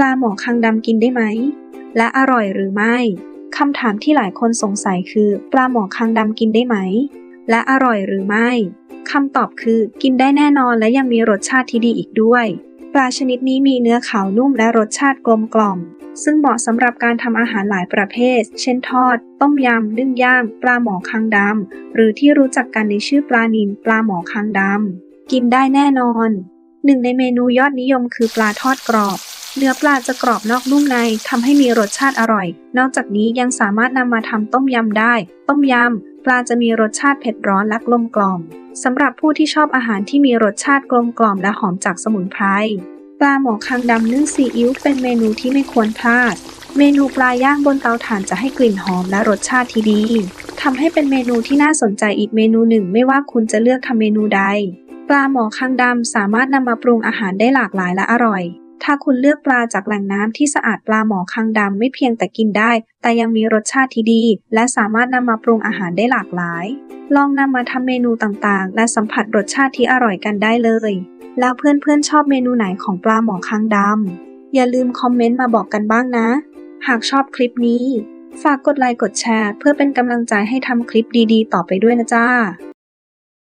ลาหมอคางดำกินได้ไหม และอร่อยหรือไม่คำถามที่หลายคนสงสัยคือ ปลาหมอคางดำกินได้ไหม และอร่อยหรือไม่คำตอบคือกินได้แน่นอนและยังมีรสชาติที่ดีอีกด้วย ปลาชนิดนี้มีเนื้อขาวนุ่มและรสชาติกลมกล่อม ซึ่งเหมาะสำหรับการทำอาหารหลายประเภท เช่นทอด ต้มยำนึ่งย่าง ปลาหมอคางดำหรือที่รู้จักกันในชื่อปลานิลปลาหมอคางดำกินได้แน่นอนหนึ่งในเมนูยอดนิยมคือปลาทอดกรอบ เนื้อปลาจะกรอบนอกนุ่มในทำให้มีรสชาติอร่อย นอกจากนี้ยังสามารถนำมาทำต้มยำได้ ต้มยำปลาจะมีรสชาติเผ็ดร้อนและกลมกล่อมสำหรับผู้ที่ชอบอาหารที่มีรสชาติกลมกล่อมและหอมจากสมุนไพรปลาหมอคางดำนึ่งซีอิ๊วเป็นเมนูที่ไม่ควรพลาด เมนูปลาย่างบนเตาถ่านจะให้กลิ่นหอมและรสชาติที่ดีทำให้เป็นเมนูที่น่าสนใจอีกเมนูหนึ่งไม่ว่าคุณจะเลือกทำเมนูใด ปลาหมอคางดำสามารถนำมาปรุงอาหารได้หลากหลายและอร่อย ถ้าคุณเลือกปลาจากแหล่งน้ำที่สะอาดปลาหมอคางดำไม่เพียงแต่กินได้ แต่ยังมีรสชาติที่ดี และสามารถนำมาปรุงอาหารได้หลากหลาย ลองนำมาทำเมนูต่างๆ และสัมผัสรสชาติที่อร่อยกันได้เลย แล้วเพื่อนๆชอบเมนูไหนของปลาหมอคางดำอย่าลืมคอมเมนต์มาบอกกันบ้างนะ หากชอบคลิปนี้ ฝากกดไลค์กดแชร์ เพื่อเป็นกำลังใจให้ทำคลิปดีๆ ต่อไปด้วยนะจ้า